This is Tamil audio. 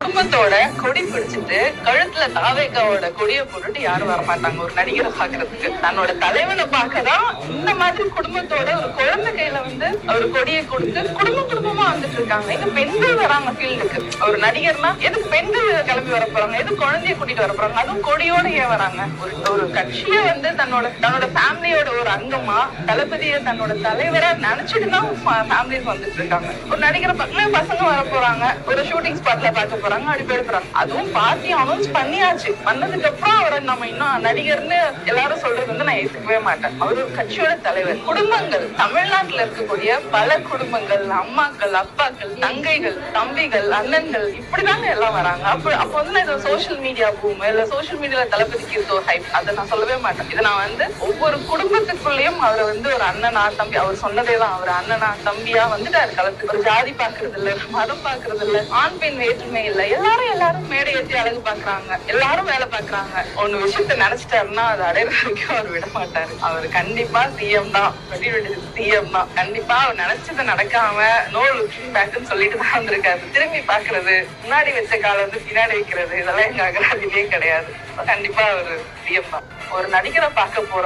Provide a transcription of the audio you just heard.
குடும்பத்தோட கொடி பிடிச்சிட்டு கழுத்துல தாவேக்காவோட கொடியை போட்டுட்டு யாரும் வர மாட்டாங்க ஒரு நடிகரை பாக்குறதுக்கு தன்னோட தலைவனை பார்க்கதான் இந்த மாதிரி குடும்பத்தோட ஒரு குழந்தை கையில வந்து ஒரு கொடியை கொடுத்து குடும்ப குடும்பமா வந்துட்டு இருக்காங்க. இது பெண்கள் வராங்க ஃபீல்டுக்கு ஒரு நடிகர்னா எது பெண்கள் கிளம்பி வர போறாங்க? எது குழந்தைய கூட்டிட்டு வர போறாங்க? அதுவும் கொடியோட ஏன் வராங்க? ஒரு ஒரு கட்சியை வந்து தன்னோட தன்னோட ஃபேமிலியோட ஒரு அங்கமா தளபதியை தன்னோட தலைவரா நினைச்சிட்டு தான் ஃபேமிலிக்கு வந்துட்டு இருக்காங்க. ஒரு நடிகரை பக்கம் பசங்க வர போறாங்க. ஒரு ஷூட்டிங் ஸ்பாட்ல பார்க்க போறாங்க அப்படி அதுவும் பார்ட்டி அனௌன்ஸ் பண்ணியாச்சு. பண்ணதுக்கு அப்புறம் அவரை நம்ம இன்னும் நடிகர்னு எல்லாரும் சொல்றது வந்து நான் ஏத்துக்கவே மாட்டேன் அவர் ஒரு கட்சியோட தலைவர். குடும்பங்கள். தமிழ்நாட்டுல இருக்கக்கூடிய பல குடும்பங்கள் அம்மாக்கள் அப்பாக்கள் தங்கைகள் தம்பிகள் அண்ணன்கள் இப்படிதாங்க எல்லாம் வராங்க. அப்ப அப்ப வந்து இது சோஷியல் மீடியா பூம் இல்ல சோஷியல் மீடியால தளபதிக்கு இருக்க ஒரு ஹைப் அதை நான் சொல்லவே மாட்டேன். இதை நான் வந்து ஒவ்வொரு குடும்பத்துக்குள்ளேயும் அவரை வந்து ஒரு அண்ணனா தம்பி அவர் சொன்னதே தான் அவர் அண்ணனா தம்பியா வந்துட்டாரு களத்துக்கு. ஒரு ஜாதி பாக்குறது இல்ல மதம் பாக்குறது இல்ல ஆண் பெண் வேற்றுமை இல்ல. எல்லாரும் எல்லாரும் மேடை ஏற்றி அழகு பாக்குறாங்க. எல்லாரும் வேலை பாக்குறாங்க. ஒண்ணு விஷயத்த நினைச்சிட்டாருன்னா அது அடையிற வரைக்கும் அவர் விட மாட்டாரு அவர் கண்டிப்பா சிஎம் தான். சிஎம் தான். கண்டிப்பா அவர் நினைச்சது நடக்காம நோ லுக்கிங் பேக்னு சொல்லிட்டு தான் வந்திருக்காரு. திரும்பி பாக்குறது முன்னாடி வச்ச கால வந்து பின்னாடி வைக்கிறது இதெல்லாம் எங்க அகராதிலே கிடையாது. கண்டிப்பா அவர் சிஎம் தான். ஒரு நடிகரை பார்க்க போறோம்.